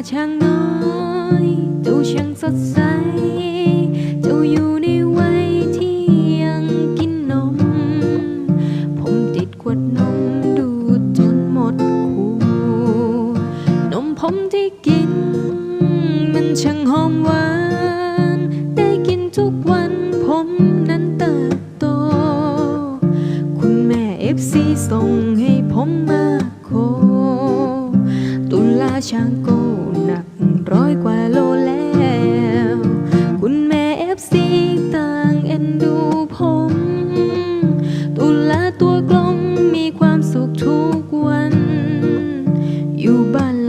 จ้าช่างสดใส เจ้าอยู่ในวัยที่ยังกินนม ผมติดขวดนมดูดจนหมดขวดนมผมที่กิน มันช่างหอมหวาน ได้กินทุกวันผมนั้นเติบโต คุณแม่เอฟซีส่งให้ผมมาโคตุลาช้างโก ร้อยกว่าโลแล้ว คุณแม่เอฟซีต่างเอ็นดูผม ตุลาตัวกลมมีความสุขทุกวัน อยู่บ้าน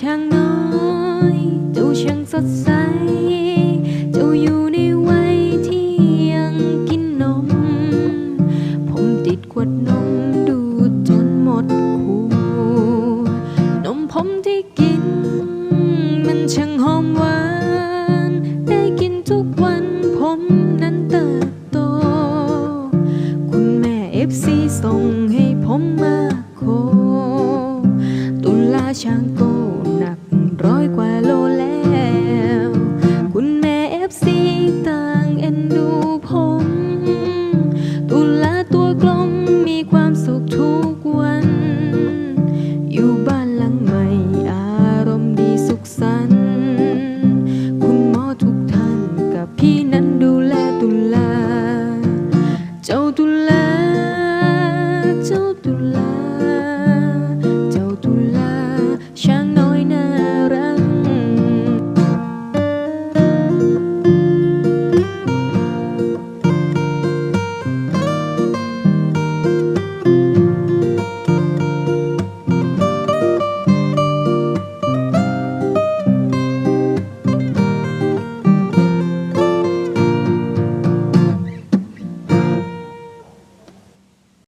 ช่างน้อยเจ้าช่างสดใส เจ้าอยู่ในวัยที่ยังกินนม ผมติดขวดนมดูดจนหมดขวดนมผมที่กิน มันช่างหอมหวาน ได้กินทุกวันผมนั้นเติบโต คุณแม่เอฟซีส่งให้ผมมาโคตุลาช่างโก ร้อยกว่าโลแล้ว